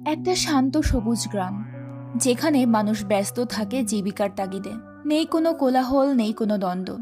একটা শান্ত সবুজ গ্রাম, যেখানে মানুষ ব্যস্ত থাকে জীবিকার তাগিদে। নেই কোনো কোলাহল, নেই কোনো দ্বন্দ্ব।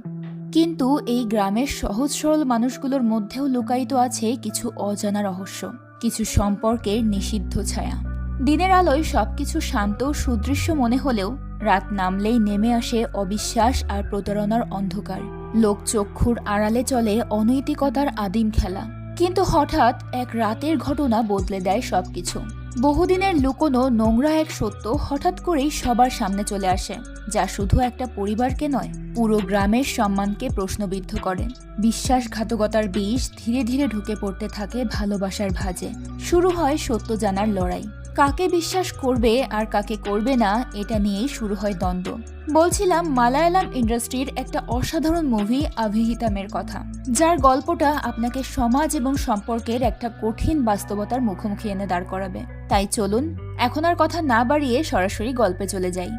কিন্তু এই গ্রামের সহজ সরল মানুষগুলোর মধ্যেও লুকায়িত আছে কিছু অজানা রহস্য, কিছু সম্পর্কের নিষিদ্ধ ছায়া। দিনের আলোয় সবকিছু শান্ত, সুদৃশ্য মনে হলেও রাত নামলেই নেমে আসে অবিশ্বাস আর প্রতারণার অন্ধকার। লোকচক্ষুর আড়ালে চলে অনৈতিকতার আদিম খেলা। কিন্তু হঠাৎ এক রাতের ঘটনা বদলে দেয় সবকিছু। বহুদিনের লুকোনো নোংরা এক সত্য হঠাৎ করেই সবার সামনে চলে আসে, যা শুধু একটা পরিবারকে নয়, পুরো গ্রামের সম্মানকে প্রশ্নবিদ্ধ করে। বিশ্বাসঘাতকতার বিষ ধীরে ধীরে ঢুকে পড়তে থাকে ভালোবাসার ভাজে। শুরু হয় সত্য জানার লড়াই। কাকে বিশ্বাস করবে আর কাকে করবে না, এটা নিয়েই শুরু হয় দ্বন্দ্ব। বলছিলাম মালায়ালাম ইন্ডাস্ট্রির একটা অসাধারণ মুভি আভিহিতামের কথা, যার গল্পটা আপনাকে সমাজ এবং সম্পর্কের একটা কঠিন বাস্তবতার মুখোমুখি এনে দাঁড় করাবে। তাই চলুন, এখন আর কথা না বাড়িয়ে সরাসরি গল্পে চলে যাই।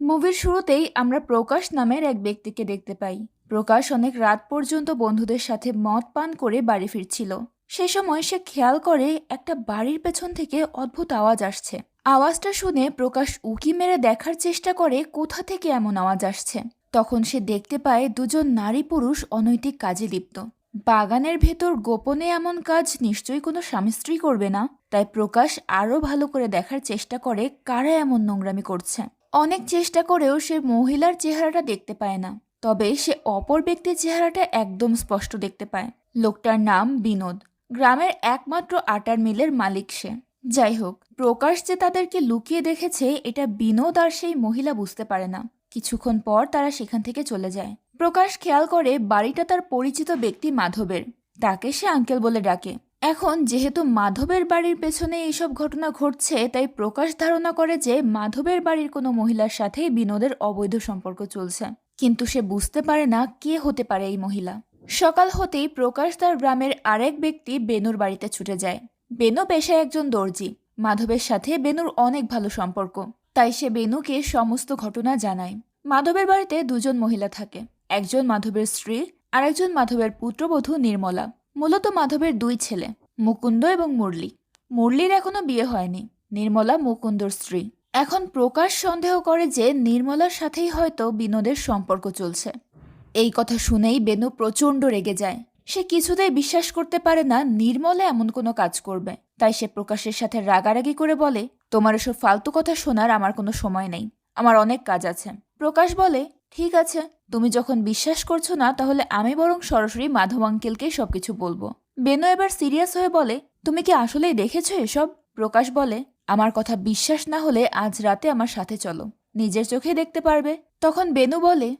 মুভির শুরুতেই আমরা প্রকাশ নামের এক ব্যক্তিকে দেখতে পাই। প্রকাশ অনেক রাত পর্যন্ত বন্ধুদের সাথে মদ পান করে বাড়ি ফিরছিল। সে সময় সে খেয়াল করে একটা বাড়ির পেছন থেকে অদ্ভুত আওয়াজ আসছে। আওয়াজটা শুনে প্রকাশ উকি মেরে দেখার চেষ্টা করে কোথা থেকে এমন আওয়াজ আসছে। তখন সে দেখতে পায় দুজন নারী পুরুষ অনৈতিক কাজে লিপ্ত। বাগানের ভেতর গোপনে এমন কাজ নিশ্চয়ই কোনো স্বামী স্ত্রী করবে না। তাই প্রকাশ আরও ভালো করে দেখার চেষ্টা করে কারা এমন নোংরামি করছে। অনেক চেষ্টা করেও সে মহিলার চেহারাটা দেখতে পায় না। তবে সে অপর ব্যক্তির চেহারাটা একদম স্পষ্ট দেখতে পায়। লোকটার নাম বিনোদ। গ্রামের একমাত্র আটার মিলের মালিক সে। যাই হোক প্রকাশ যে তাদেরকে লুকিয়ে দেখেছে, এটা বিনোদ আর সেই মহিলা বুঝতে পারে না। কিছুক্ষণ পর তারা সেখান থেকে চলে যায়। প্রকাশ খেয়াল করে বাড়িটা তার পরিচিত ব্যক্তি মাধবের। তাকে সে আঙ্কেল বলে ডাকে। এখন যেহেতু মাধবের বাড়ির পেছনে এইসব ঘটনা ঘটছে, তাই প্রকাশ ধারণা করে যে মাধবের বাড়ির কোনো মহিলার সাথেই বিনোদের অবৈধ সম্পর্ক চলছে। কিন্তু সে বুঝতে পারে না কে হতে পারে এই মহিলা। সকাল হতেই প্রকাশ তার গ্রামের আরেক ব্যক্তি বেনুর বাড়িতে ছুটে যায়। বেনু পেশায় একজন দর্জি। মাধবের সাথে বেনুর অনেক ভালো সম্পর্ক। তাই সে বেনুকে সমস্ত ঘটনা জানায়। মাধবের বাড়িতে দুজন মহিলা থাকে। একজন মাধবের স্ত্রী আর একজন মাধবের পুত্রবধূ নির্মলা। মূলত মাধবের দুই ছেলে, মুকুন্দ এবং মুরলি। মুরলির এখনও বিয়ে হয়নি, নির্মলা মুকুন্দর স্ত্রী। এখন প্রকাশ সন্দেহ করে যে নির্মলার সাথেই হয়তো বিনোদের সম্পর্ক চলছে। এই কথা শুনেই বেনু প্রচণ্ড রেগে যায়। সে কিছুতেই বিশ্বাস করতে পারে না নির্মলা এমন কোনো কাজ করবে। তাই সে প্রকাশের সাথে রাগারাগি করে বলে, তোমার এসব ফালতু কথা শোনার আমার কোনো সময় নেই। আমার অনেক কাজ আছে। প্রকাশ বলে, ঠিক আছে, তুমি যখন বিশ্বাস করছ না, তাহলে আমি বরং সরাসরি মাধব আঙ্কেলকে সবকিছু বলব। বেনু এবার সিরিয়াস হয়ে বলে, তুমি কি আসলেই দেখেছ এসব? প্রকাশ বলে, আমার কথা বিশ্বাস না হলে আজ রাতে আমার সাথে চলো। নিজের চোখে দেখতে পারবে। তখন বেনু বলে,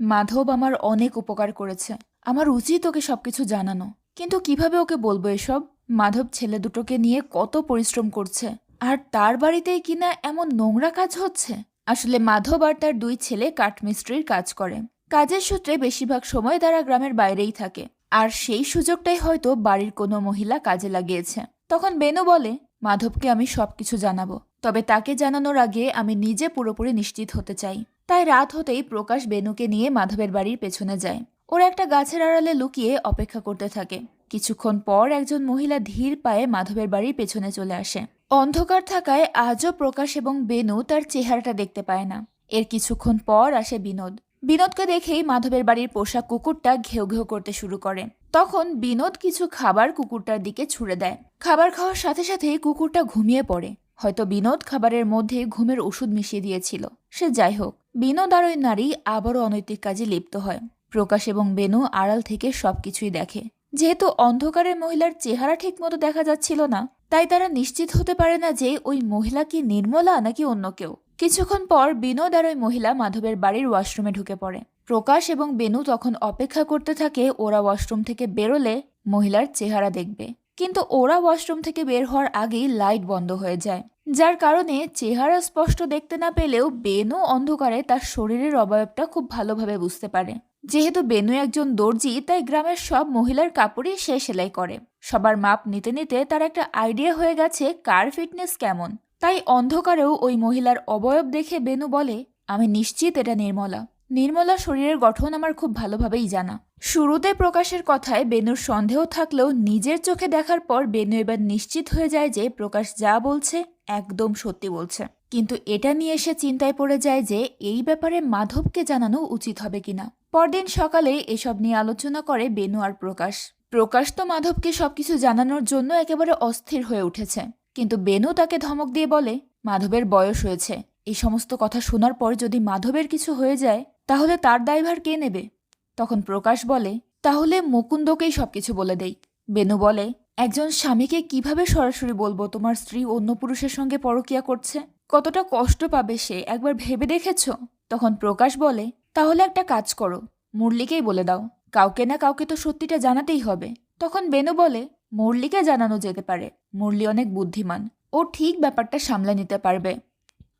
মাধব আমার অনেক উপকার করেছে। আমার উচিত ওকে সব কিছু জানানো। কিন্তু কীভাবে ওকে বলব এসব? মাধব ছেলে দুটোকে নিয়ে কত পরিশ্রম করছে। আর তার বাড়িতেই কিনা এমন নোংরা কাজ হচ্ছে? আসলে মাধব আর তার দুই ছেলে কাঠমিস্ত্রির কাজ করে। কাজের সূত্রে বেশিরভাগ সময় তারা গ্রামের বাইরেই থাকে। আর সেই সুযোগটাই হয়তো বাড়ির কোনো মহিলা কাজে লাগিয়েছে। তখন বেনু বলে, মাধবকে আমি সবকিছু জানাব। তবে তাকে জানানোর আগে আমি নিজে পুরোপুরি নিশ্চিত হতে চাই। তাই রাত হতেই প্রকাশ বেনুকে নিয়ে মাধবের বাড়ির পেছনে যায়। ওরা একটা গাছের আড়ালে লুকিয়ে অপেক্ষা করতে থাকে। কিছুক্ষণ পর একজন মহিলা ধীর পায়ে মাধবের বাড়ির পেছনে চলে আসে। অন্ধকার থাকায় আজও প্রকাশ এবং বেনু তার চেহারাটা দেখতে পায় না। এর কিছুক্ষণ পর আসে বিনোদ। বিনোদকে দেখেই মাধবের বাড়ির পোষা কুকুরটা ঘেউ ঘেউ করতে শুরু করে। তখন বিনোদ কিছু খাবার কুকুরটার দিকে ছুড়ে দেয়। খাবার খাওয়ার সাথে সাথেই কুকুরটা ঘুমিয়ে পড়ে। হয়তো বিনোদ খাবারের মধ্যে ঘুমের ওষুধ মিশিয়ে দিয়েছিল। সে যাই হোক, বিনোদ আর ওই নারী আবারও অনৈতিক কাজে লিপ্ত হয়। প্রকাশ এবং বেনু আড়াল থেকে সব কিছুই দেখে। যেহেতু অন্ধকারের মহিলার চেহারা ঠিকমতো দেখা যাচ্ছিল না, তাই তারা নিশ্চিত হতে পারে না যে ওই মহিলা কি নির্মলা নাকি অন্য কেউ। কিছুক্ষণ পর বিনোদ আর ওই মহিলা মাধবের বাড়ির ওয়াশরুমে ঢুকে পড়ে। প্রকাশ এবং বেনু তখন অপেক্ষা করতে থাকে ওরা ওয়াশরুম থেকে বেরোলে মহিলার চেহারা দেখবে। কিন্তু ওরা ওয়াশরুম থেকে বের হওয়ার আগেই লাইট বন্ধ হয়ে যায়। যার কারণে চেহারা স্পষ্ট দেখতে না পেলেও বেনু অন্ধকারে তার শরীরের অবয়বটা খুব ভালোভাবে বুঝতে পারে। যেহেতু বেনু একজন দর্জি, তাই গ্রামের সব মহিলার কাপড়ই সে সেলাই করে। সবার মাপ নিতে নিতে তার একটা আইডিয়া হয়ে গেছে কার ফিটনেস কেমন। তাই অন্ধকারেও ওই মহিলার অবয়ব দেখে বেনু বলে, আমি নিশ্চিত এটা নির্মলা। নির্মলা শরীরের গঠন আমার খুব ভালোভাবেই জানা। শুরুতে প্রকাশের কথায় বেনুর সন্দেহ থাকলেও নিজের চোখে দেখার পর বেনু এবার নিশ্চিত হয়ে যায় যে প্রকাশ যা বলছে একদম সত্যি বলছে। কিন্তু এটা নিয়ে এসে চিন্তায় পড়ে যায় যে এই ব্যাপারে মাধবকে জানানো উচিত হবে কিনা। পরদিন সকালে এসব নিয়ে আলোচনা করে বেনু আর প্রকাশ। প্রকাশ তো মাধবকে সবকিছু জানানোর জন্য একেবারে অস্থির হয়ে উঠেছে। কিন্তু বেনু তাকে ধমক দিয়ে বলে, মাধবের বয়স হয়েছে। এই সমস্ত কথা শোনার পর যদি মাধবের কিছু হয়ে যায়, তাহলে তার দায়ভার কে নেবে? তখন প্রকাশ বলে, তাহলে মুকুন্দকেই সবকিছু বলে দেই। বেনু বলে, একজন স্বামীকে কীভাবে সরাসরি বলব তোমার স্ত্রী অন্য পুরুষের সঙ্গে পরকিয়া করছে? কতটা কষ্ট পাবে সে, একবার ভেবে দেখেছ? তখন প্রকাশ বলে তাহলে একটা কাজ করো। মুরলিকেই বলে দাও। কাউকে না কাউকে তো সত্যিটা জানাতেই হবে। তখন বেনু বলে, মুরলিকে জানানো যেতে পারে। মুরলি অনেক বুদ্ধিমান। ও ঠিক ব্যাপারটা সামলে নিতে পারবে।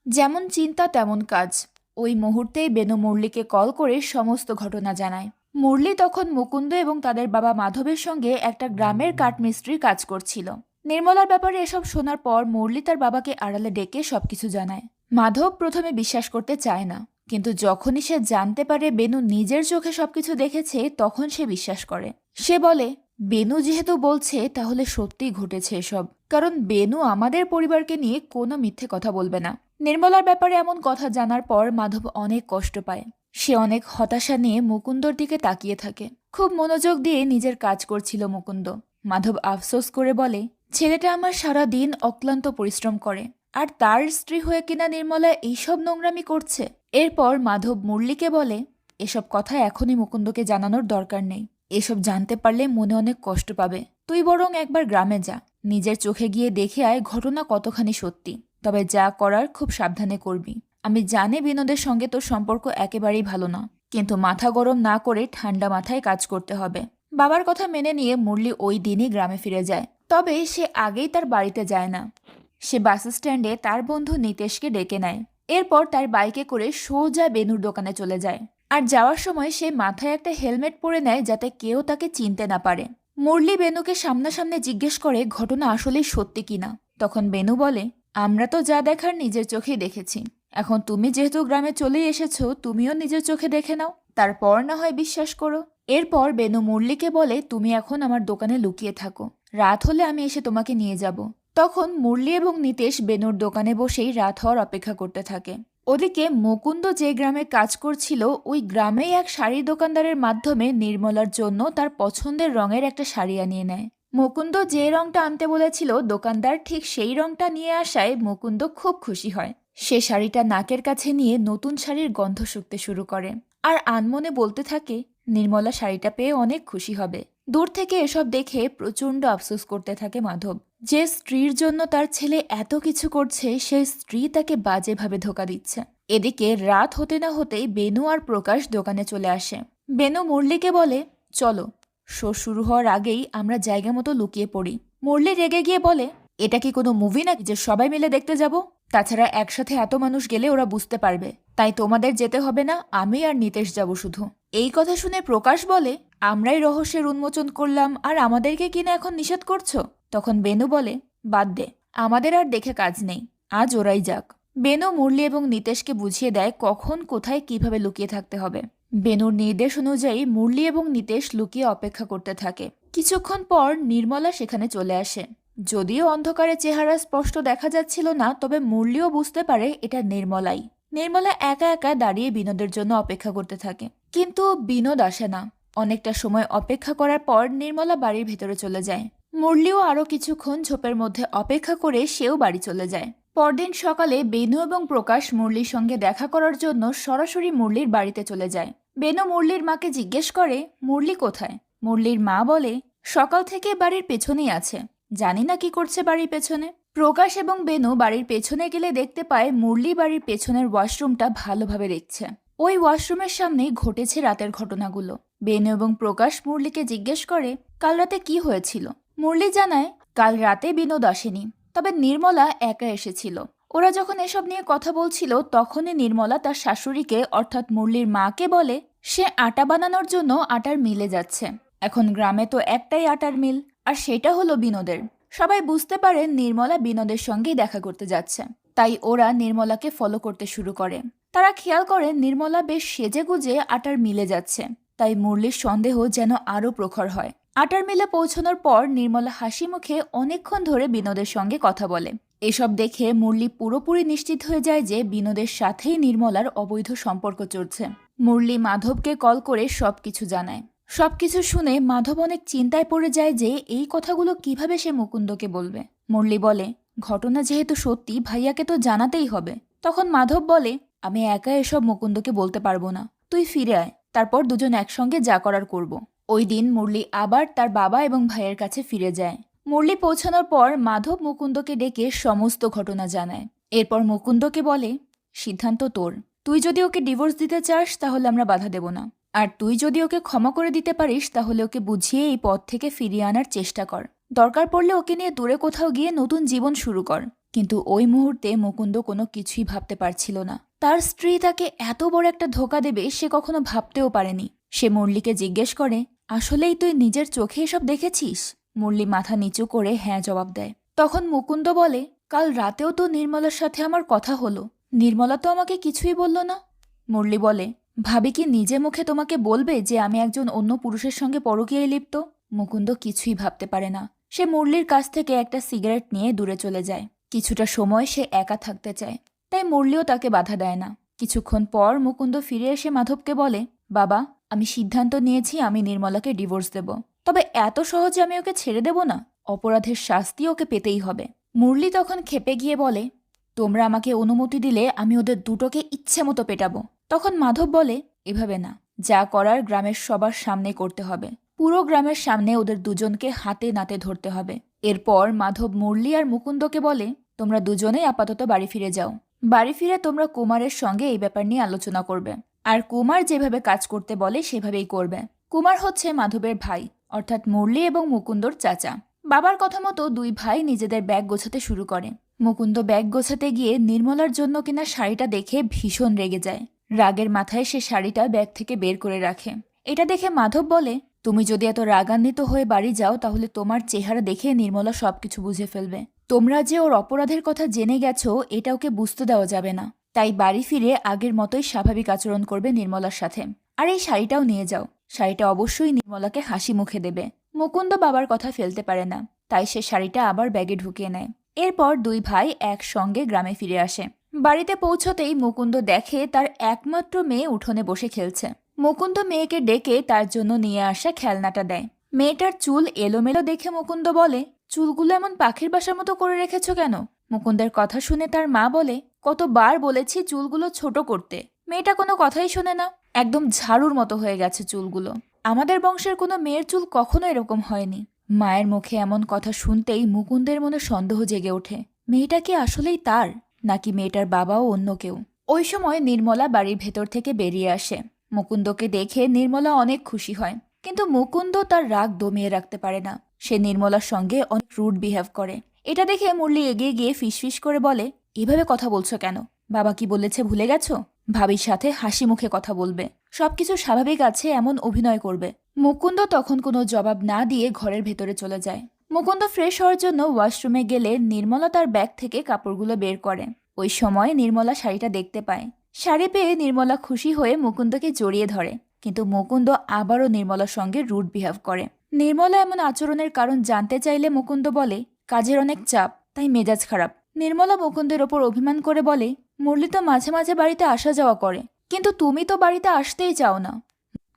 যেমন চিন্তা, তেমন কাজ। ওই মুহূর্তেই বেনু মুরলিকে কল করে সমস্ত ঘটনা জানায়। মুরলি তখন মুকুন্দ এবং তাদের বাবা মাধবের সঙ্গে একটা গ্রামের কাঠমিস্ত্রির কাজ করছিল। নির্মলার ব্যাপারে এসব শোনার পর মুরলি তার বাবাকে আড়ালে ডেকে সবকিছু জানায়। মাধব প্রথমে বিশ্বাস করতে চায় না। কিন্তু যখনই সে জানতে পারে বেনু নিজের চোখে সবকিছু দেখেছে, তখন সে বিশ্বাস করে। সে বলে, বেনু যেহেতু বলছে, তাহলে সত্যিই ঘটেছে এসব। কারণ বেনু আমাদের পরিবারকে নিয়ে কোনো মিথ্যে কথা বলবে না। নির্মলার ব্যাপারে এমন কথা জানার পর মাধব অনেক কষ্ট পায়। সে অনেক হতাশা নিয়ে মুকুন্দর দিকে তাকিয়ে থাকে। খুব মনোযোগ দিয়ে নিজের কাজ করছিল মুকুন্দ। মাধব আফসোস করে বলে, ছেলেটা আমার সারা দিন অক্লান্ত পরিশ্রম করে। আর তার স্ত্রী হয়ে কিনা নির্মলা এইসব নোংরামি করছে? এরপর মাধব মুরলিকে বলে, এসব কথা এখনই মুকুন্দকে জানানোর দরকার নেই। এসব জানতে পারলে মনে অনেক কষ্ট পাবে। তুই বরং একবার গ্রামে যা। নিজের চোখে গিয়ে দেখে আয় ঘটনা কতখানি সত্যি। তবে যা করার খুব সাবধানে করবি। আমি জানি বিনোদের সঙ্গে তোর সম্পর্ক একেবারেই ভালো না। কিন্তু মাথা গরম না করে ঠান্ডা মাথায় কাজ করতে হবে। বাবার কথা মেনে নিয়ে মুরলি ওই দিনই গ্রামে ফিরে যায়। তবে সে আগেই তার বাড়িতে যায় না। সে বাস স্ট্যান্ডে তার বন্ধু নিতেশকে ডেকে নেয়। এরপর তার বাইকে করে সোজা বেনুর দোকানে চলে যায়। আর যাওয়ার সময় সে মাথায় একটা হেলমেট পরে নেয় যাতে কেউ তাকে চিনতে না পারে। মুরলি বেনুকে সামনাসামনি জিজ্ঞেস করে, ঘটনা আসলেই সত্যি কিনা তখন বেনু বলে, আমরা তো যা দেখার নিজের চোখেই দেখেছি। এখন তুমি যেহেতু গ্রামে চলেই এসেছ, তুমিও নিজের চোখে দেখে নাও। তারপর না হয় বিশ্বাস করো। এরপর বেনু মুরলিকে বলে, তুমি এখন আমার দোকানে লুকিয়ে থাকো। রাত হলে আমি এসে তোমাকে নিয়ে যাব। তখন মুরলি এবং নিতেশ বেনুর দোকানে বসেই রাত হওয়ার অপেক্ষা করতে থাকে। ওদিকে মুকুন্দ যে গ্রামে কাজ করছিল, ওই গ্রামেই এক শাড়ি দোকানদারের মাধ্যমে নির্মলার জন্য তার পছন্দের রঙের একটা শাড়ি আনিয়ে নেয়। মুকুন্দ যে রংটা আনতে বলেছিল, দোকানদার ঠিক সেই রংটা নিয়ে আসায় মুকুন্দ খুব খুশি হয়। সে শাড়িটা নাকের কাছে নিয়ে নতুন শাড়ির গন্ধ শুকতে শুরু করে। আর আনমনে বলতে থাকে, নির্মলা শাড়িটা পেয়ে অনেক খুশি হবে। দূর থেকে এসব দেখে প্রচণ্ড আফসোস করতে থাকে মাধব। যে স্ত্রীর জন্য তার ছেলে এত কিছু করছে, সেই স্ত্রী তাকে বাজেভাবে ধোকা দিচ্ছে। এদিকে রাত হতে না হতেই বেনু আর প্রকাশ দোকানে চলে আসে। বেনু মুরলিকে বলে, চলো, শো শুরু হওয়ার আগেই আমরা জায়গা মতো লুকিয়ে পড়ি। মুরলি রেগে গিয়ে বলে, এটা কি কোনো মুভি নাকি যে সবাই মিলে দেখতে যাব? তাছাড়া একসাথে এত মানুষ গেলে ওরা বুঝতে পারবে। তাই তোমাদের যেতে হবে না, আমি আর নিতেশ যাব শুধু। এই কথা শুনে প্রকাশ বলে আমরাই রহস্যের উন্মোচন করলাম আর আমাদেরকে কিনা এখন নিষেধ করছ? তখন বেনু বলে, বাদ দে, আমাদের আর দেখে কাজ নেই, আজ ওরাই যাক। বেনু, মুরলি এবং নিতেশকে বুঝিয়ে দেয় কখন, কোথায়, কীভাবে লুকিয়ে থাকতে হবে। বেনুর নির্দেশ অনুযায়ী মুরলি এবং নিতেশ লুকিয়ে অপেক্ষা করতে থাকে। কিছুক্ষণ পর নির্মলা সেখানে চলে আসে। যদিও অন্ধকারে চেহারা স্পষ্ট দেখা যাচ্ছিল না, তবে মুরলিও বুঝতে পারে এটা নির্মলাই। নির্মলা একা একা দাঁড়িয়ে বিনোদের জন্য অপেক্ষা করতে থাকে। কিন্তু বিনোদ আসে না। অনেকটা সময় অপেক্ষা করার পর নির্মলা বাড়ির ভেতরে চলে যায়। মুরলিও আরও কিছুক্ষণ ঝোপের মধ্যে অপেক্ষা করে সেও বাড়ি চলে যায়। পরদিন সকালে বেনু এবং প্রকাশ মুরলির সঙ্গে দেখা করার জন্য সরাসরি মুরলির বাড়িতে চলে যায়। বেনু মুরলির মাকে জিজ্ঞেস করে, মুরলি কোথায়? মুরলির মা বলে, সকাল থেকে বাড়ির পেছনেই আছে। জানি না কি করছে বাড়ির পেছনে। প্রকাশ এবং বেনু বাড়ির পেছনে গেলে দেখতে পায় মুরলি বাড়ির পেছনের ওয়াশরুমটা ভালোভাবে দেখছে ওই ওয়াশরুমের সামনেই ঘটেছে রাতের ঘটনাগুলো। বেনু এবং প্রকাশ মুরলিকে জিজ্ঞেস করে, কাল রাতে কি হয়েছিল? মুরলি জানায়, কাল রাতে বিনোদ আসেনি, তবে নির্মলা একা এসেছিল। ওরা যখন এসব নিয়ে কথা বলছিল, তখনই নির্মলা তার শাশুড়িকে, অর্থাৎ মুরলির মাকে বলে, সে আটা বানানোর জন্য আটার মিলে যাচ্ছে। এখন গ্রামে তো একটাই আটার মিল, আর সেটা হলো বিনোদের। সবাই বুঝতে পারে নির্মলা বিনোদের সঙ্গেই দেখা করতে যাচ্ছে। তাই ওরা নির্মলাকে ফলো করতে শুরু করে। তারা খেয়াল করে নির্মলা বেশ সেজে গুজে আটার মিলে যাচ্ছে। তাই মুরলির সন্দেহ যেন আরও প্রখর হয়। আটার মিলে পৌঁছানোর পর নির্মলা হাসি মুখে অনেকক্ষণ ধরে বিনোদের সঙ্গে কথা বলে। এসব দেখে মুরলি পুরোপুরি নিশ্চিত হয়ে যায় যে বিনোদের সাথেই নির্মলার অবৈধ সম্পর্ক চলছে। মুরলি মাধবকে কল করে সবকিছু জানায়। সবকিছু শুনে মাধব অনেক চিন্তায় পড়ে যায় যে এই কথাগুলো কীভাবে সে মুকুন্দকে বলবে। মুরলি বলে, ঘটনা যেহেতু সত্যি, ভাইয়াকে তো জানাতেই হবে। তখন মাধব বলে, আমি একা এসব মুকুন্দকে বলতে পারব না। তুই ফিরে আয়। তারপর দুজন একসঙ্গে যা করার করব। ওই দিন মুরলি আবার তার বাবা এবং ভাইয়ের কাছে ফিরে যায়। মুরলি পৌঁছানোর পর মাধব মুকুন্দকে ডেকে সমস্ত ঘটনা জানায়। এরপর মুকুন্দকে বলে, সিদ্ধান্ত তোর। তুই যদি ওকে ডিভোর্স দিতে চাস, তাহলে আমরা বাধা দেব না। আর তুই যদি ওকে ক্ষমা করে দিতে পারিস, তাহলে ওকে বুঝিয়ে এই পথ থেকে ফিরিয়ে আনার চেষ্টা কর। দরকার পড়লে ওকে নিয়ে দূরে কোথাও গিয়ে নতুন জীবন শুরু কর। কিন্তু ওই মুহূর্তে মুকুন্দ কোনো কিছুই ভাবতে পারছিল না। তার স্ত্রী তাকে এত বড় একটা ধোকা দেবে সে কখনো ভাবতেও পারেনি। সে মুরলিকে জিজ্ঞেস করে, আসলেই তুই নিজের চোখে এসব দেখেছিস? মুরলি মাথা নিচু করে হ্যাঁ জবাব দেয়। তখন মুকুন্দ বলে, কাল রাতেও তো নির্মলার সাথে আমার কথা হলো। নির্মলা তো আমাকে কিছুই বলল না? মুরলি বলে, ভাবি কি নিজে মুখে তোমাকে বলবে যে আমি একজন অন্য পুরুষের সঙ্গে পরকীয়ায় লিপ্ত? মুকুন্দ কিছুই ভাবতে পারে না। সে মুরলির কাছ থেকে একটা সিগারেট নিয়ে দূরে চলে যায়। কিছুটা সময় সে একা থাকতে চায়। তাই মুরলিও তাকে বাধা দেয় না। কিছুক্ষণ পর মুকুন্দ ফিরে এসে মাধবকে বলে, বাবা, আমি সিদ্ধান্ত নিয়েছি আমি নির্মলাকে ডিভোর্স দেব। তবে এত সহজে আমি ওকে ছেড়ে দেব না। অপরাধের শাস্তি ওকে পেতেই হবে। মুরলি তখন খেপে গিয়ে বলে, তোমরা আমাকে অনুমতি দিলে আমি ওদের দুটোকে ইচ্ছে মতো পেটাবো। তখন মাধব বলে, এভাবে না। যা করার গ্রামের সবার সামনে করতে হবে। পুরো গ্রামের সামনে ওদের দুজনকে হাতে নাতে ধরতে হবে। এরপর মাধব মুরলি আর মুকুন্দকে বলে, তোমরা দুজনেই আপাতত বাড়ি ফিরে যাও। বাড়ি ফিরে তোমরা কুমারের সঙ্গে এই ব্যাপার নিয়ে আলোচনা করবে। আর কুমার যেভাবে কাজ করতে বলে, সেভাবেই করবে। কুমার হচ্ছে মাধবের ভাই, অর্থাৎ মুরলি এবং মুকুন্দর চাচা। বাবার কথা মতো দুই ভাই নিজেদের ব্যাগ গোছাতে শুরু করে। মুকুন্দ ব্যাগ গোছাতে গিয়ে নির্মলার জন্য কিনা শাড়িটা দেখে ভীষণ রেগে যায়। রাগের মাথায় সে শাড়িটা ব্যাগ থেকে বের করে রাখে। এটা দেখে মাধব বলে, তুমি যদি এত রাগান্বিত হয়ে বাড়ি যাও, তাহলে তোমার চেহারা দেখে নির্মলা সবকিছু বুঝে ফেলবে। তোমরা যে ওর অপরাধের কথা জেনে গেছো, এটা ওকে বুঝতে দেওয়া যাবে না। তাই বাড়ি ফিরে আগের মতোই স্বাভাবিক আচরণ করবে নির্মলার সাথে। আর এই শাড়িটাও নিয়ে যাও। শাড়িটা অবশ্যই নির্মলাকে হাসি মুখে দেবে। মুকুন্দ বাবার কথা ফেলতে পারে না। তাই সে শাড়িটা আবার ব্যাগে ঢুকিয়ে নেয়। এরপর দুই ভাই একসঙ্গে গ্রামে ফিরে আসে। বাড়িতে পৌঁছতেই মুকুন্দ দেখে তার একমাত্র মেয়ে উঠোনে বসে খেলছে। মুকুন্দ মেয়েকে ডেকে তার জন্য নিয়ে আসা খেলনাটা দেয়। মেয়েটার চুল এলোমেলো দেখে মুকুন্দ বলে চুলগুলো এমন পাখির বাসার মতো করে রেখেছ কেন? মুকুন্দের কথা শুনে তার মা বলে, কতবার বলেছি চুলগুলো ছোট করতে। মেয়েটা কোনো কথাই শোনে না। একদম ঝাড়ুর মতো হয়ে গেছে চুলগুলো। আমাদের বংশের কোনো মেয়ের চুল কখনো এরকম হয়নি। মায়ের মুখে এমন কথা শুনতেই মুকুন্দের মনে সন্দেহ জেগে ওঠে। মেয়েটা কি আসলেই তার? নাকি মেয়েটার বাবাও অন্য কেউ? ওই সময় নির্মলা বাড়ির ভেতর থেকে বেরিয়ে আসে। মুকুন্দকে দেখে নির্মলা অনেক খুশি হয়। কিন্তু মুকুন্দ তার রাগ দমিয়ে রাখতে পারে না। সে নির্মলার সঙ্গে অনেক রুড বিহেভ করে। এটা দেখে মুরলি এগিয়ে গিয়ে ফিসফিস করে বলে, এভাবে কথা বলছো কেন? বাবা কি বলেছে ভুলে গেছো? ভাবির সাথে হাসি মুখে কথা বলবে। সবকিছু স্বাভাবিক আছে এমন অভিনয় করবে। মুকুন্দ তখন কোনো জবাব না দিয়ে ঘরের ভেতরে চলে যায়। মুকুন্দ ফ্রেশ হওয়ার জন্য ওয়াশরুমে গেলে নির্মলা তার ব্যাগ থেকে কাপড়গুলো বের করে। ওই সময় নির্মলা শাড়িটা দেখতে পায়। শাড়ি পেয়ে নির্মলা খুশি হয়ে মুকুন্দকে জড়িয়ে ধরে। কিন্তু মুকুন্দ আবারও নির্মলার সঙ্গে রুট বিহেভ করে। নির্মলা এমন আচরণের কারণ জানতে চাইলে মুকুন্দ বলে, কাজের অনেক চাপ, তাই মেজাজ খারাপ। নির্মলা মুকুন্দের ওপর অভিমান করে বলে, মুরলি তো মাঝে মাঝে বাড়িতে আসা যাওয়া করে, কিন্তু তুমি তো বাড়িতে আসতেই চাও না।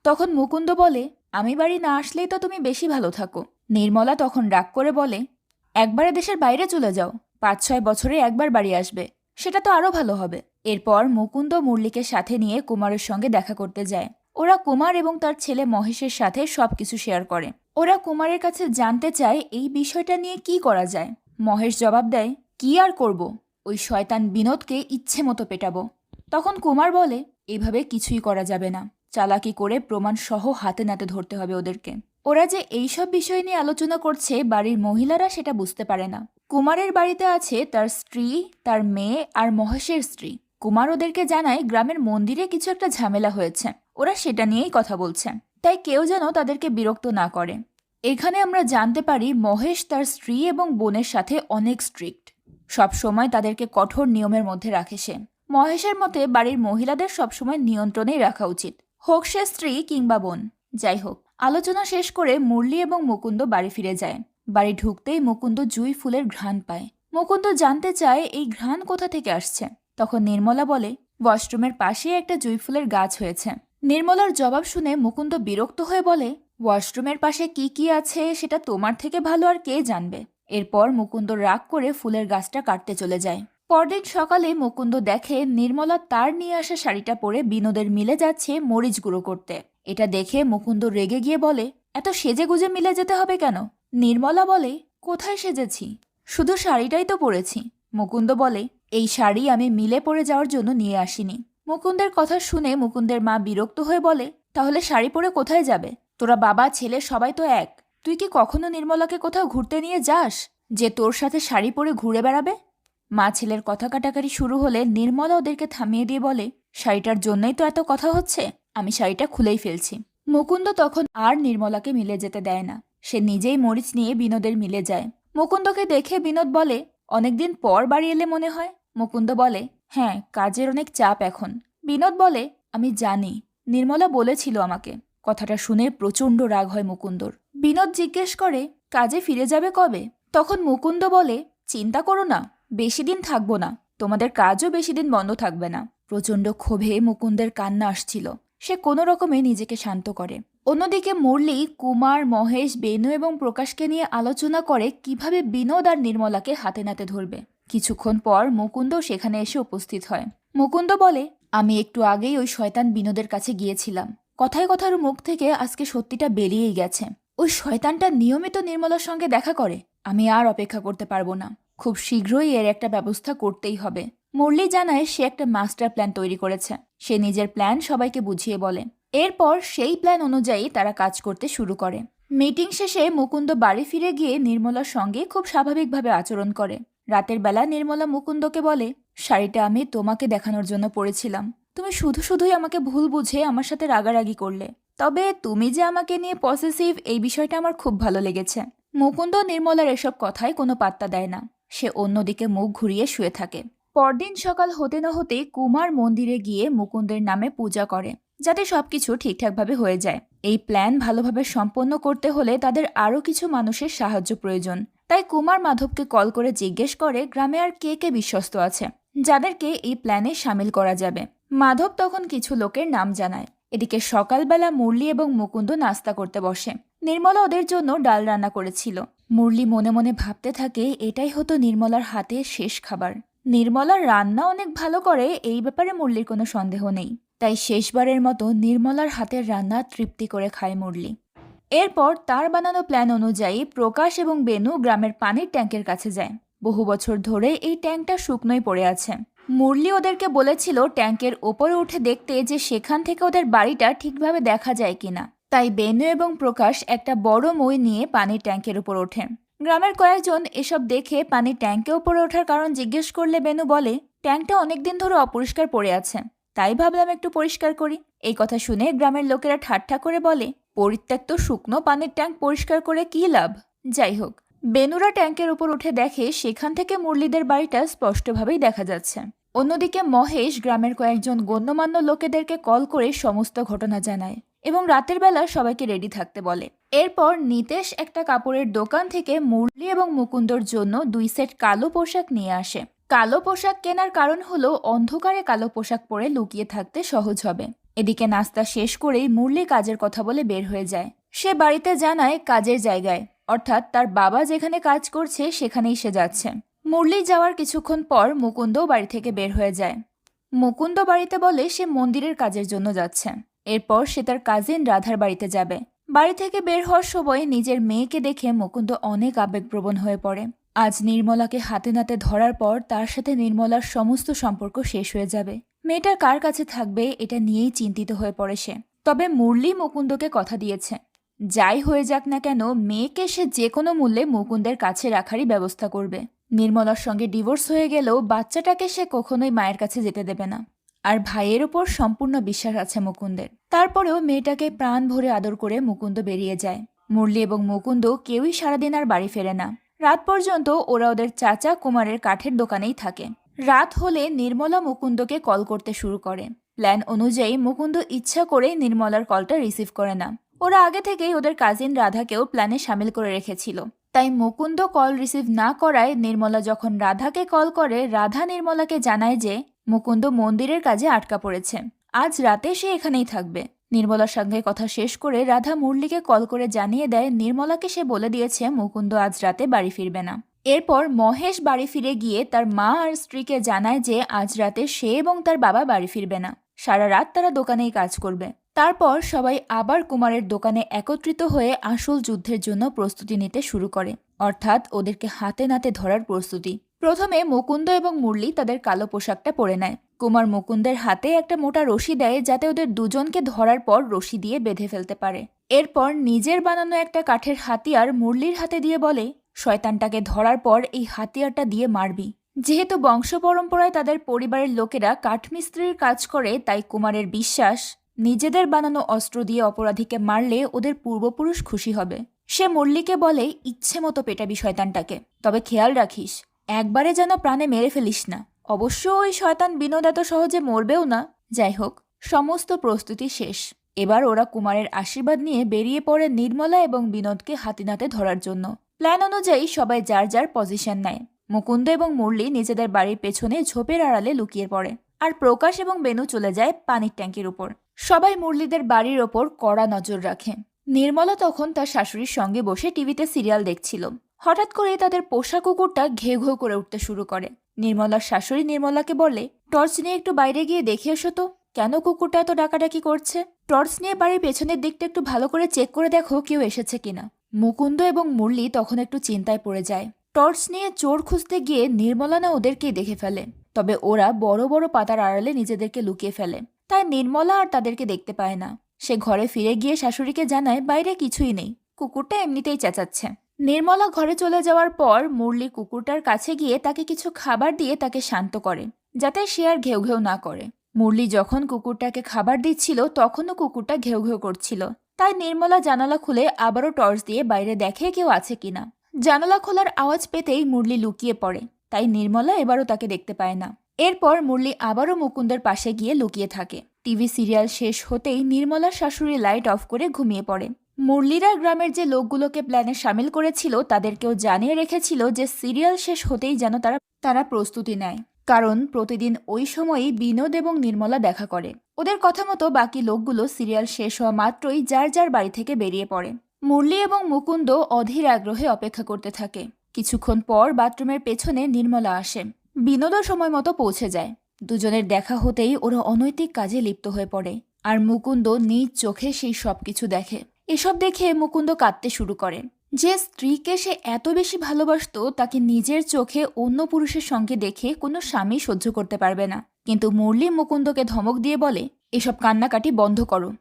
তখন মুকুন্দ বলে, আমি বাড়ি না আসলেই তো তুমি বেশি ভালো থাকো। নির্মলা তখন রাগ করে বলে, একবারে দেশের বাইরে চলে যাও পাঁচ ছয় বছরে একবার বাড়ি আসবে, সেটা তো আরও ভালো হবে। এরপর মুকুন্দ মুরলিকে সাথে নিয়ে কুমারের সঙ্গে দেখা করতে যায়। ওরা কুমার এবং তার ছেলে মহেশের সাথে সব কিছু শেয়ার করে। ওরা কুমারের কাছে জানতে চায়, এই বিষয়টা নিয়ে কি করা যায়? মহেশ জবাব দেয়, কি আর করব? ওই শয়তান বিনোদকে ইচ্ছে মতো পেটাবো। তখন কুমার বলে, এভাবে কিছুই করা যাবে না। চালাকি করে প্রমাণ সহ হাতে নাতে ধরতে হবে ওদেরকে। ওরা যে এইসব বিষয় নিয়ে আলোচনা করছে, বাড়ির মহিলারা সেটা বুঝতে পারে না। কুমারের বাড়িতে আছে তার স্ত্রী, তার মেয়ে আর মহেশের স্ত্রী। কুমার ওদেরকে জানায়, গ্রামের মন্দিরে কিছু একটা ঝামেলা হয়েছে। ওরা সেটা নিয়েই কথা বলছে। তাই কেউ যেন তাদেরকে বিরক্ত না করে। এখানে আমরা জানতে পারি মহেশ তার স্ত্রী এবং বোনের সাথে অনেক স্ট্রিক্ট সব সময় তাদেরকে কঠোর নিয়মের মধ্যে রাখে সে। মহেশের মতে বাড়ির মহিলাদের সবসময় নিয়ন্ত্রণেই রাখা উচিত। হোক সে স্ত্রী কিংবা বোন, যাই হোক। আলোচনা শেষ করে মুরলি এবং মুকুন্দ বাড়ি ফিরে যায়। বাড়ি ঢুকতেই মুকুন্দ জুই ফুলের ঘ্রাণ পায়। মুকুন্দ জানতে চায় এই ঘ্রাণ কোথা থেকে আসছে। তখন নির্মলা বলে, ওয়াশরুমের পাশেই একটা জুই ফুলের গাছ হয়েছে। নির্মলার জবাব শুনে মুকুন্দ বিরক্ত হয়ে বলে, ওয়াশরুমের পাশে কি কি আছে সেটা তোমার থেকে ভালো আর কে জানবে? এরপর মুকুন্দ রাগ করে ফুলের গাছটা কাটতে চলে যায়। পরদিন সকালে মুকুন্দ দেখে নির্মলা তার নিয়ে আসা শাড়িটা পরে বিনোদের মিলে যাচ্ছে মরিচ গুঁড়ো করতে। এটা দেখে মুকুন্দ রেগে গিয়ে বলে, এত সেজে গুজে মিলে যেতে হবে কেন? নির্মলা বলে, কোথায় সেজেছি? শুধু শাড়িটাই তো পরেছি। মুকুন্দ বলে, এই শাড়ি আমি মিলে পরে যাওয়ার জন্য নিয়ে আসিনি। মুকুন্দের কথা শুনে মুকুন্দের মা বিরক্ত হয়ে বলে, তাহলে শাড়ি পরে কোথায় যাবে? তোরা বাবা, ছেলে, সবাই তো এক। তুই কি কখনো নির্মলাকে কোথাও ঘুরতে নিয়ে যাস, যে তোর সাথে শাড়ি পরে ঘুরে বেড়াবে? মা ছেলের কথা কাটাকাটি শুরু হলে নির্মলা ওদেরকে থামিয়ে দিয়ে বলে, শাড়িটার জন্যই তো এত কথা হচ্ছে, আমি শাড়িটা খুলেই ফেলছি। মুকুন্দ তখন আর নির্মলাকে মিলে যেতে দেয় না। সে নিজেই মরিচ নিয়ে বিনোদের মিলে যায়। মুকুন্দকে দেখে বিনোদ বলে, অনেকদিন পর বাড়ি এলে মনে হয়? মুকুন্দ বলে হ্যাঁ কাজের অনেক চাপ এখন। বিনোদ বলে, আমি জানি। নির্মলা বলেছিল আমাকে। কথাটা শুনে প্রচণ্ড রাগ হয় মুকুন্দর। বিনোদ জিজ্ঞেস করে, কাজে ফিরে যাবে কবে? তখন মুকুন্দ বলে, চিন্তা করো না, বেশি দিন থাকব না। তোমাদের কাজও বেশি দিন বন্ধ থাকবে না। প্রচণ্ড ক্ষোভে মুকুন্দের কান্না আসছিল। সে কোনো রকমে নিজেকে শান্ত করে। অন্যদিকে মুরলি, কুমার, মহেশ, বেনু এবং প্রকাশকে নিয়ে আলোচনা করে কীভাবে বিনোদ আর নির্মলাকে হাতে নাতে ধরবে। কিছুক্ষণ পর মুকুন্দ সেখানে এসে উপস্থিত হয়। মুকুন্দ বলে, আমি একটু আগেই ওই শয়তান বিনোদের কাছে গিয়েছিলাম। কথায় কথার মুখ থেকে আজকে সত্যিটা বেরিয়েই গেছে। ওই শয়তানটা নিয়মিত নির্মলার সঙ্গে দেখা করে। আমি আর অপেক্ষা করতে পারব না। খুব শীঘ্রই এর একটা ব্যবস্থা করতেই হবে। মুরলি জানায় সে একটা মাস্টার প্ল্যান তৈরি করেছে। সে নিজের প্ল্যান সবাইকে বুঝিয়ে বলে। এরপর সেই প্ল্যান অনুযায়ী তারা কাজ করতে শুরু করে। মিটিং শেষে মুকুন্দ বাড়ি ফিরে গিয়ে নির্মলার সঙ্গে খুব স্বাভাবিকভাবে আচরণ করে। রাতের বেলা নির্মলা মুকুন্দকে বলে, শাড়িটা আমি তোমাকে দেখানোর জন্য পরেছিলাম। তুমি শুধু শুধুই আমাকে ভুল বুঝে আমার সাথে রাগারাগি করলে। তবে তুমি যে আমাকে নিয়ে পসেসিভ এই বিষয়টা আমার খুব ভালো লেগেছে। মুকুন্দ নির্মলার এসব কথায় কোনো পাত্তা দেয় না। সে অন্যদিকে মুখ ঘুরিয়ে শুয়ে থাকে। পরদিন সকাল হতে না হতে কুমার মন্দিরে গিয়ে মুকুন্দের নামে পূজা করে, যাতে সবকিছু ঠিকঠাকভাবে হয়ে যায়। এই প্ল্যান ভালোভাবে সম্পন্ন করতে হলে তাদের আরও কিছু মানুষের সাহায্য প্রয়োজন। তাই কুমার মাধবকে কল করে জিজ্ঞেস করে গ্রামে আর কে কে বিশ্বস্ত আছে, যাদেরকে এই প্ল্যানে সামিল করা যাবে। মাধব তখন কিছু লোকের নাম জানায়। এদিকে সকালবেলা মুরলি এবং মুকুন্দ নাস্তা করতে বসে। নির্মলা ওদের জন্য ডাল রান্না করেছিল। মুরলি মনে মনে ভাবতে থাকে, এটাই হতো নির্মলার হাতে শেষ খাবার। নির্মলার রান্না অনেক ভালো করে, এই ব্যাপারে মুরলির কোনো সন্দেহ নেই। তাই শেষবারের মতো নির্মলার হাতের রান্না তৃপ্তি করে খায় মুরলি। এরপর তার বানানো প্ল্যান অনুযায়ী প্রকাশ এবং বেনু গ্রামের পানির ট্যাঙ্কের কাছে যায়। বহু বছর ধরে এই ট্যাঙ্কটা শুকনোই পড়ে আছে। মুরলি ওদেরকে বলেছিল ট্যাঙ্কের ওপরে উঠে দেখতে যে সেখান থেকে ওদের বাড়িটা ঠিকভাবে দেখা যায় কিনা। তাই বেনু এবং প্রকাশ একটা বড় মই নিয়ে পানির ট্যাঙ্কের উপর ওঠে। গ্রামের কয়েকজন এসব দেখে পানির ট্যাঙ্কে উপরে ওঠার কারণ জিজ্ঞেস করলে বেনু বলে ট্যাঙ্কটা অনেকদিন ধরে অপরিষ্কার পড়ে আছে। তাই ভাবলাম একটু পরিষ্কার করি। এই কথা শুনে গ্রামের লোকেরা ঠাট্টা করে বলে পরিত্যক্ত শুকনো পানির ট্যাঙ্ক পরিষ্কার করে কী লাভ? যাই হোক, বেনুরা ট্যাঙ্কের উপর উঠে দেখে সেখান থেকে মুরলিদের বাড়িটা স্পষ্টভাবেই দেখা যাচ্ছে। অন্যদিকে মহেশ গ্রামের কয়েকজন গণ্যমান্য লোকেদেরকে কল করে সমস্ত ঘটনা জানায় এবং রাতের বেলা সবাইকে রেডি থাকতে বলে। এরপর নিতেশ একটা কাপড়ের দোকান থেকে মুরলি এবং মুকুন্দর জন্য দুই সেট কালো পোশাক নিয়ে আসে। কালো পোশাক কেনার কারণ হলো অন্ধকারে কালো পোশাক পরে লুকিয়ে থাকতে সহজ হবে। এদিকে নাস্তা শেষ করেই মুরলি কাজের কথা বলে বের হয়ে যায়। সে বাড়িতে জানায় কাজের জায়গায়, অর্থাৎ তার বাবা যেখানে কাজ করছে সেখানেই সে যাচ্ছে। মুরলি যাওয়ার কিছুক্ষণ পর মুকুন্দও বাড়ি থেকে বের হয়ে যায়। মুকুন্দ বাড়িতে বলে সে মন্দিরের কাজের জন্য যাচ্ছে। এরপর সে তার কাজিন রাধার বাড়িতে যাবে। বাড়ি থেকে বের হওয়ার সময় নিজের মেয়েকে দেখে মুকুন্দ অনেক আবেগপ্রবণ হয়ে পড়ে। আজ নির্মলাকে হাতে নাতে ধরার পর তার সাথে নির্মলার সমস্ত সম্পর্ক শেষ হয়ে যাবে। মেয়েটার কার কাছে থাকবে এটা নিয়েই চিন্তিত হয়ে পড়ে সে। তবে মুরলি মুকুন্দকে কথা দিয়েছে, যাই হয়ে যাক না কেন, মেয়েকে সে যে কোনো মূল্যে মুকুন্দের কাছে রাখারই ব্যবস্থা করবে। নির্মলার সঙ্গে ডিভোর্স হয়ে গেলেও বাচ্চাটাকে সে কখনোই মায়ের কাছে যেতে দেবে না। আর ভাইয়ের ওপর সম্পূর্ণ বিশ্বাস আছে মুকুন্দের। তারপরেও মেয়েটাকে প্রাণ ভরে আদর করে মুকুন্দ বেরিয়ে যায়। মুরলি এবং মুকুন্দ কেউই সারাদিন আর বাড়ি ফেরে না। রাত পর্যন্ত ওরা ওদের চাচা কুমারের কাঠের দোকানেই থাকে। রাত হলে নির্মলা মুকুন্দকে কল করতে শুরু করে। প্ল্যান অনুযায়ী মুকুন্দ ইচ্ছা করে নির্মলার কলটা রিসিভ করে না। ওরা আগে থেকেই ওদের কাজিন রাধাকেও প্ল্যানে সামিল করে রেখেছিল। তাই মুকুন্দ কল রিসিভ না করায় নির্মলা যখন রাধাকে কল করে, রাধা নির্মলাকে জানায় যে মুকুন্দ মন্দিরের কাজে আটকা পড়েছে। আজ রাতে সে এখানেই থাকবে। নির্মলার সঙ্গে কথা শেষ করে রাধা মুরলিকে কল করে জানিয়ে দেয়, নির্মলাকে সে বলে দিয়েছে, মুকুন্দ আজ রাতে বাড়ি ফিরবে না। এরপর মহেশ বাড়ি ফিরে গিয়ে তার মা আর স্ত্রীকে জানায় যে, আজ রাতে সে এবং তার বাবা বাড়ি ফিরবে না। সারা রাত তারা দোকানেই কাজ করবে। তারপর সবাই আবার কুমারের দোকানে একত্রিত হয়ে আসল যুদ্ধের জন্য প্রস্তুতি নিতে শুরু করে। অর্থাৎ ওদেরকে হাতে নাতে ধরার প্রস্তুতি। প্রথমে মুকুন্দ এবং মুরলি তাদের কালো পোশাকটা পরে নেয়। কুমার মুকুন্দের হাতে একটা মোটা রশি দেয় যাতে ওদের দুজনকে ধরার পর রশি দিয়ে বেঁধে ফেলতে পারে। এরপর নিজের বানানো একটা কাঠের হাতিয়ার মুরলির হাতে দিয়ে বলে, শয়তানটাকে ধরার পর এই হাতিয়ারটা দিয়ে মারবি। যেহেতু বংশ পরম্পরায় তাদের পরিবারের লোকেরা কাঠমিস্ত্রির কাজ করে, তাই কুমারের বিশ্বাস, নিজেদের বানানো অস্ত্র দিয়ে অপরাধীকে মারলে ওদের পূর্বপুরুষ খুশি হবে। সে মুরলিকে বলে, ইচ্ছে মতো পেটাবি শয়তানটাকে, তবে খেয়াল রাখিস, একবারে যেন প্রাণে মেরে ফেলিস না। অবশ্য ওই শয়তান বিনোদ এত সহজে মরবেও না। যাই হোক সমস্ত প্রস্তুতি শেষ। এবার ওরা কুমারের আশীর্বাদ নিয়ে বেরিয়ে পড়ে নির্মলা এবং বিনোদকে হাতিনাতে ধরার জন্য। প্ল্যান অনুযায়ী সবাই যার যার পজিশন নেয়। মুকুন্দ এবং মুরলি নিজেদের বাড়ির পেছনে ঝোপের আড়ালে লুকিয়ে পড়ে আর প্রকাশ এবং বেনু চলে যায় পানির ট্যাঙ্কির উপর। সবাই মুরলিদের বাড়ির ওপর কড়া নজর রাখে। নির্মলা তখন তার শাশুড়ির সঙ্গে বসে টিভিতে সিরিয়াল দেখছিল। হঠাৎ করে তাদের পোষা কুকুরটা ঘে ঘো করে উঠতে শুরু করে। নির্মলার শাশুড়ি নির্মলাকে বলে, টর্চ নিয়ে একটু বাইরে গিয়ে দেখে এসো তো। কেন কুকুরটা এত ডাকাডাকি করছে? টর্চ নিয়ে বাড়ির পেছনের দিকটা একটু ভালো করে চেক করে দেখো কেউ এসেছে কিনা। মুকুন্দ এবং মুরলি তখন একটু চিন্তায় পড়ে যায়। টর্চ নিয়ে চোর খুঁজতে গিয়ে নির্মলা না ওদেরকেই দেখে ফেলে। তবে ওরা বড় বড় পাতার আড়ালে নিজেদেরকে লুকিয়ে ফেলে। তাই নির্মলা আর তাদেরকে দেখতে পায় না। সে ঘরে ফিরে গিয়ে শাশুড়িকে জানায়, বাইরে কিছুই নেই। কুকুরটা এমনিতেই চেঁচাচ্ছে। নির্মলা ঘরে চলে যাওয়ার পর মুরলি কুকুরটার কাছে গিয়ে তাকে কিছু খাবার দিয়ে তাকে শান্ত করে, যাতে সে আর ঘেউ ঘেউ না করে। মুরলি যখন কুকুরটাকে খাবার দিচ্ছিল, তখনও কুকুরটা ঘেউ ঘেউ করছিল। তাই নির্মলা জানালা খুলে আবারও টর্চ দিয়ে বাইরে দেখে কেউ আছে কিনা জানালা খোলার আওয়াজ পেতেই মুরলি লুকিয়ে পড়ে, তাই নির্মলা এবারও তাকে দেখতে পায় না। এরপর মুরলি আবারও মুকুন্দের পাশে গিয়ে লুকিয়ে থাকে। টিভি সিরিয়াল শেষ হতেই নির্মলার শাশুড়ি লাইট অফ করে ঘুমিয়ে পড়ে। মুরলিরা গ্রামের যে লোকগুলোকে প্ল্যানে সামিল করেছিল, তাদেরকেও জানিয়ে রেখেছিল যে সিরিয়াল শেষ হতেই যেন তারা তারা প্রস্তুতি নেয়। কারণ প্রতিদিন ওই সময়ই বিনোদ এবং নির্মলা দেখা করে। ওদের কথা মতো বাকি লোকগুলো সিরিয়াল শেষ হওয়া মাত্রই যার যার বাড়ি থেকে বেরিয়ে পড়ে। মুরলি এবং মুকুন্দ অধীর আগ্রহে অপেক্ষা করতে থাকে। কিছুক্ষণ পর বাথরুমের পেছনে নির্মলা আসে। বিনোদও সময় মতো পৌঁছে যায়। দুজনের দেখা হতেই ওরা অনৈতিক কাজে লিপ্ত হয়ে পড়ে। আর মুকুন্দ নিজ চোখে সেই সব কিছু দেখে। এসব দেখে মুকুন্দ কাঁদতে শুরু করে। যে স্ত্রীকে সে এত বেশি ভালোবাসত, তাকে নিজের চোখে অন্য পুরুষের সঙ্গে দেখে কোনো স্বামী সহ্য করতে পারবে না। কিন্তু মুরলি মুকুন্দকে ধমক দিয়ে বলে, এসব কান্নাকাটি বন্ধ করো।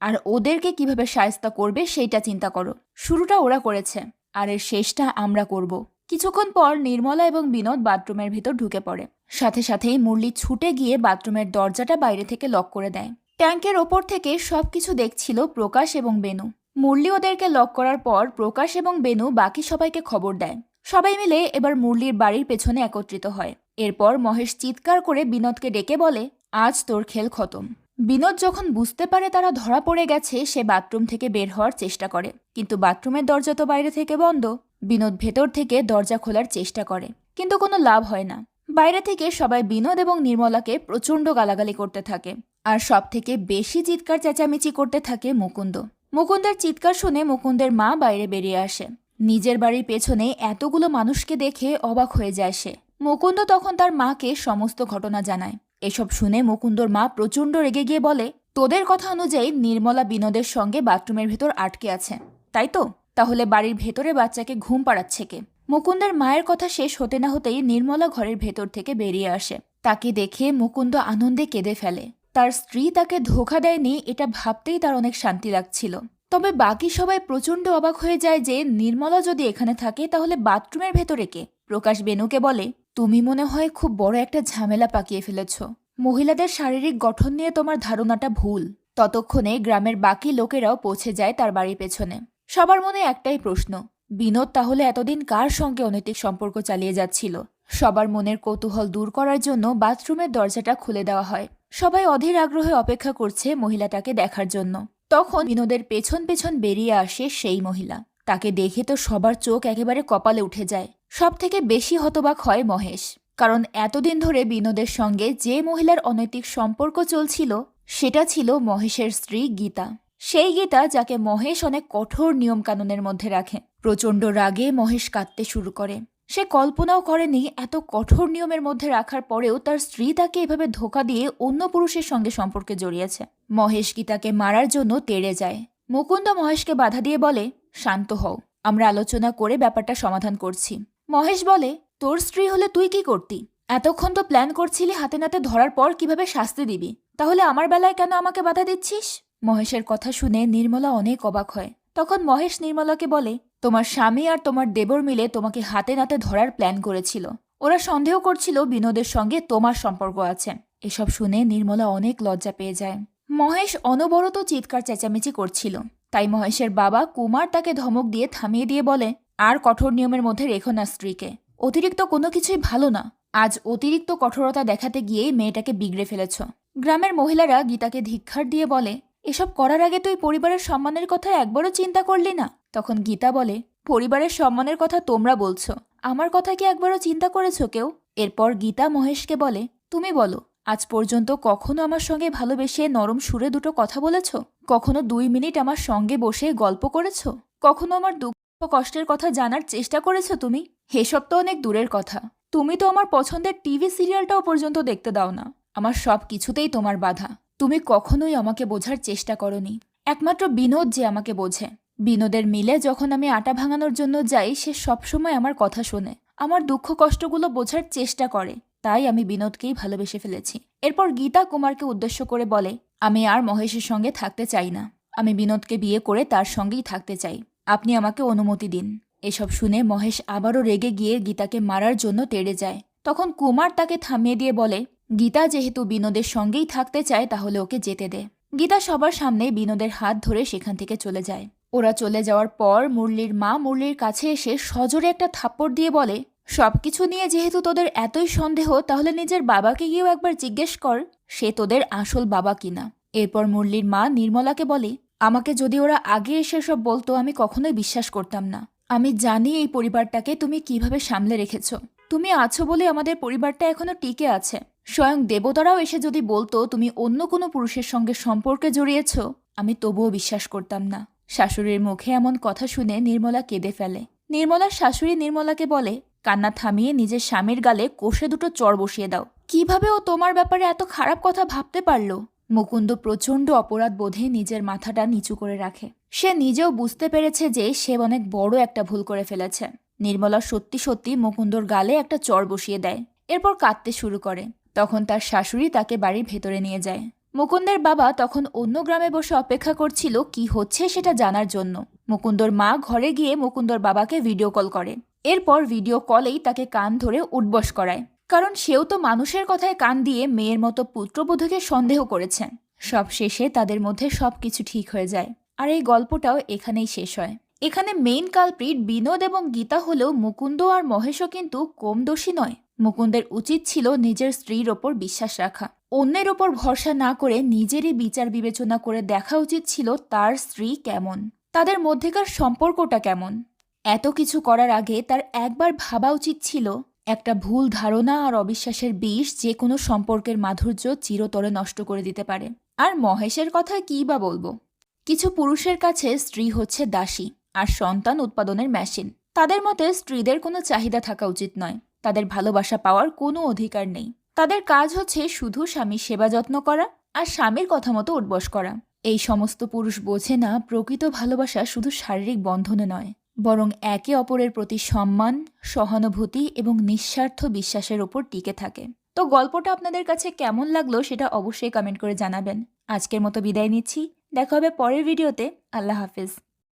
আর ওদেরকে কীভাবে সায়স্তা করবে সেইটা চিন্তা করো। শুরুটা ওরা করেছে, আর এর শেষটা আমরা করব। কিছুক্ষণ পর নির্মলা এবং বিনোদ বাথরুমের ভিতর ঢুকে পড়ে। সাথে সাথেই মুরলি ছুটে গিয়ে বাথরুমের দরজাটা বাইরে থেকে লক করে দেয়। ট্যাঙ্কের ওপর থেকে সবকিছু দেখছিল প্রকাশ এবং বেনু। মুরলি ওদেরকে লক করার পর প্রকাশ এবং বেনু বাকি সবাইকে খবর দেয়। সবাই মিলে এবার মুরলির বাড়ির পেছনে একত্রিত হয়। এরপর মহেশ চিৎকার করে বিনোদকে ডেকে বলে, আজ তোর খেল খতম। বিনোদ যখন বুঝতে পারে তারা ধরা পড়ে গেছে, সে বাথরুম থেকে বের হওয়ার চেষ্টা করে। কিন্তু বাথরুমের দরজা তো বাইরে থেকে বন্ধ। বিনোদ ভেতর থেকে দরজা খোলার চেষ্টা করে। কিন্তু কোনো লাভ হয় না। বাইরে থেকে সবাই বিনোদ এবং নির্মলাকে প্রচণ্ড গালাগালি করতে থাকে। আর সব থেকে বেশি চিৎকার চেঁচামেচি করতে থাকে মুকুন্দ। মুকুন্দের চিৎকার শুনে মুকুন্দের মা বাইরে বেরিয়ে আসে। নিজের বাড়ির পেছনে এতগুলো মানুষকে দেখে অবাক হয়ে যায় সে। মুকুন্দ তখন তার মাকে সমস্ত ঘটনা জানায়। এসব শুনে মুকুন্দর মা প্রচণ্ড রেগে গিয়ে বলে, তোদের কথা অনুযায়ী নির্মলা বিনোদের সঙ্গে বাথরুমের ভেতর আটকে আছে। তাই তো? তাহলে বাড়ির ভেতরে বাচ্চাকে ঘুম পাড়াচ্ছে কে? মুকুন্দের মায়ের কথা শেষ হতে না হতেই নির্মলা ঘরের ভেতর থেকে বেরিয়ে আসে। তাকে দেখে মুকুন্দ আনন্দে কেঁদে ফেলে। তার স্ত্রী তাকে ধোকা দেয়নি, এটা ভাবতেই তার অনেক শান্তি লাগছিল। তবে বাকি সবাই প্রচণ্ড অবাক হয়ে যায় যে নির্মলা যদি এখানে থাকে, তাহলে বাথরুমের ভেতরে কে? প্রকাশ বেনুকে বলে, তুমি মনে হয় খুব বড় একটা ঝামেলা পাকিয়ে ফেলেছ। মহিলাদের শারীরিক গঠন নিয়ে তোমার ধারণাটা ভুল। ততক্ষণে গ্রামের বাকি লোকেরাও পৌঁছে যায় তার বাড়ির পেছনে। সবার মনে একটাই প্রশ্ন, বিনোদ তাহলে এতদিন কার সঙ্গে অনৈতিক সম্পর্ক চালিয়ে যাচ্ছিল? সবার মনের কৌতূহল দূর করার জন্য বাথরুমের দরজাটা খুলে দেওয়া হয়। সবাই অধীর আগ্রহে অপেক্ষা করছে মহিলাটাকে দেখার জন্য। তখন বিনোদের পেছন পেছন বেরিয়ে আসে সেই মহিলা। তাকে দেখে তো সবার চোখ একেবারে কপালে উঠে যায়। সব থেকে বেশি হতবাক হয় মহেশ। কারণ এতদিন ধরে বিনোদের সঙ্গে যে মহিলার অনৈতিক সম্পর্ক চলছিল, সেটা ছিল মহেশের স্ত্রী গীতা। সেই গীতা যাকে মহেশ অনেক কঠোর নিয়মকানুনের মধ্যে রাখে। প্রচণ্ড রাগে মহেশ কাঁদতে শুরু করে। সে কল্পনাও করেনি এত কঠোর নিয়মের মধ্যে রাখার পরেও তার স্ত্রী তাকে এভাবে ধোকা দিয়ে অন্য পুরুষের সঙ্গে সম্পর্কে জড়িয়েছে। মহেশ গীতাকে মারার জন্য তেড়ে যায়? মুকুন্দ মহেশকে বাধা দিয়ে বলে, শান্ত হও, আমরা আলোচনা করে ব্যাপারটা সমাধান করছি। মহেশ বলে, তোর স্ত্রী হলে তুই কি করতি? এতক্ষণ তো প্ল্যান করছিলি হাতে নাতে ধরার পর কীভাবে শাস্তি দিবি? তাহলে আমার বেলায় কেন আমাকে বাধা দিচ্ছিস? মহেশের কথা শুনে নির্মলা অনেক অবাক হয়। তখন মহেশ নির্মলাকে বলে তোমার স্বামী আর তোমার দেবর মিলে তোমাকে হাতে নাতে ধরার প্ল্যান করেছিল। ওরা সন্দেহ করছিল বিনোদের সঙ্গে তোমার সম্পর্ক আছে। এসব শুনে নির্মলা অনেক লজ্জা পেয়ে যায়। মহেশ অনবরত চিৎকার চেঁচামেচি করছিল। তাই মহেশের বাবা কুমার তাকে ধমক দিয়ে থামিয়ে দিয়ে বলে, আর কঠোর নিয়মের মধ্যে রেখো না স্ত্রীকে। অতিরিক্ত কোনো কিছুই ভালো না। আজ অতিরিক্ত কঠোরতা দেখাতে গিয়ে মেয়েটাকে বিগড়ে ফেলেছ। গ্রামের মহিলারা গীতাকে ধিক্ষার দিয়ে বলে, এসব করার আগে তুই পরিবারের সম্মানের কথা একবারও চিন্তা করলি না? তখন গীতা বলে, পরিবারের সম্মানের কথা তোমরা বলছো। আমার কথা কি একবারও চিন্তা করেছ কেউ? এরপর গীতা মহেশকে বলে, তুমি বলো, আজ পর্যন্ত কখনো আমার সঙ্গে ভালোবেসে নরম সুরে দুটো কথা বলেছ? কখনো দুই মিনিট আমার সঙ্গে বসে গল্প করেছ? কখনো আমার দুঃখ কষ্টের কথা জানার চেষ্টা করেছ তুমি? হেসব তো অনেক দূরের কথা। তুমি তো আমার পছন্দের টিভি সিরিয়ালটাও পর্যন্ত দেখতে দাও না। আমার সব কিছুতেই তোমার বাধা। তুমি কখনোই আমাকে বোঝার চেষ্টা করনি। একমাত্র বিনোদ যে আমাকে বোঝে। বিনোদের মিলে যখন আমি আটা ভাঙানোর জন্য যাই, সে সবসময় আমার কথা শোনে। আমার দুঃখ কষ্টগুলো বোঝার চেষ্টা করে। তাই আমি বিনোদকেই ভালোবেসে ফেলেছি। এরপর গীতা কুমারকে উদ্দেশ্য করে বলে, আমি আর মহেশের সঙ্গে থাকতে চাই না। আমি বিনোদকে বিয়ে করে তার সঙ্গেই থাকতে চাই। আপনি আমাকে অনুমতি দিন। এসব শুনে মহেশ আবারও রেগে গিয়ে গীতাকে মারার জন্য তেড়ে যায়। তখন কুমার তাকে থামিয়ে দিয়ে বলে, গীতা, যেহেতু বিনোদের সঙ্গেই থাকতে চায়, তাহলে ওকে যেতে দে। গীতা সবার সামনে বিনোদের হাত ধরে সেখান থেকে চলে যায়। ওরা চলে যাওয়ার পর মুরলির মা মুরলির কাছে এসে সজোরে একটা থাপ্পড় দিয়ে বলে সব কিছু নিয়ে যেহেতু তোদের এতই সন্দেহ, তাহলে নিজের বাবাকে গিয়েও একবার জিজ্ঞেস কর, সে তোদের আসল বাবা কিনা? এরপর মুরলির মা নির্মলাকে বলে, আমাকে যদি ওরা আগে এসে সব বলতো, আমি কখনোই বিশ্বাস করতাম না। আমি জানি এই পরিবারটাকে তুমি কীভাবে সামলে রেখেছ। তুমি আছো বলে আমাদের পরিবারটা এখনও টিকে আছে। স্বয়ং দেবতারাও এসে যদি বলতো, তুমি অন্য কোনো পুরুষের সঙ্গে সম্পর্কে জড়িয়েছ, আমি তবুও বিশ্বাস করতাম না। শাশুড়ির মুখে এমন কথা শুনে নির্মলা কেঁদে ফেলে। নির্মলার শাশুড়ি নির্মলাকে বলে, কান্না থামিয়ে নিজের স্বামীর গালে কষে দুটো চর বসিয়ে দাও। কীভাবে ও তোমার ব্যাপারে এত খারাপ কথা ভাবতে পারল? মুকুন্দ প্রচণ্ড অপরাধ বোধে নিজের মাথাটা নিচু করে রাখে। সে নিজেও বুঝতে পেরেছে যে সে অনেক বড় একটা ভুল করে ফেলেছে। নির্মলা সত্যি সত্যি মুকুন্দর গালে একটা চর বসিয়ে দেয়। এরপর কাঁদতে শুরু করে। তখন তার শাশুড়ি তাকে বাড়ির ভেতরে নিয়ে যায়। মুকুন্দের বাবা তখন অন্য গ্রামে বসে অপেক্ষা করছিল কি হচ্ছে সেটা জানার জন্য। মুকুন্দর মা ঘরে গিয়ে মুকুন্দর বাবাকে ভিডিও কল করে। এরপর ভিডিও কলেই তাকে কান ধরে উঠবস করায়। কারণ সেও তো মানুষের কথায় কান দিয়ে মেয়ের মতো পুত্রবধূকে সন্দেহ করেছে। সব শেষে তাদের মধ্যে সব কিছু ঠিক হয়ে যায়। আর এই গল্পটাও এখানেই শেষ হয়। এখানে মেইন কালপ্রিট বিনোদ এবং গীতা হলেও মুকুন্দ আর মহেশও কিন্তু কম দোষী নয়। মুকুন্দের উচিত ছিল নিজের স্ত্রীর ওপর বিশ্বাস রাখা। অন্যের ওপর ভরসা না করে নিজেরই বিচার বিবেচনা করে দেখা উচিত ছিল তার স্ত্রী কেমন, তাদের মধ্যেকার সম্পর্কটা কেমন। এত কিছু করার আগে তার একবার ভাবা উচিত ছিল, একটা ভুল ধারণা আর অবিশ্বাসের বিষ যে কোনো সম্পর্কের মাধুর্য চিরতরে নষ্ট করে দিতে পারে। আর মহেশের কথা কী বা বলব? কিছু পুরুষের কাছে স্ত্রী হচ্ছে দাসী আর সন্তান উৎপাদনের মেশিন তাদের মতে স্ত্রীদের কোনো চাহিদা থাকা উচিত নয়। তাদের ভালোবাসা পাওয়ার কোনো অধিকার নেই। তাদের কাজ হচ্ছে শুধু স্বামীর সেবা যত্ন করা আর স্বামীর কথা মতো উঠবস করা। এই সমস্ত পুরুষ বোঝে না, প্রকৃত ভালোবাসা শুধু শারীরিক বন্ধনে নয়, বরং একে অপরের প্রতি সম্মান, সহানুভূতি এবং নিঃস্বার্থ বিশ্বাসের ওপর টিকে থাকে। তো গল্পটা আপনাদের কাছে কেমন লাগল সেটা অবশ্যই কমেন্ট করে জানাবেন। আজকের মতো বিদায় নিচ্ছি। দেখা হবে পরের ভিডিওতে আল্লাহ হাফিজ।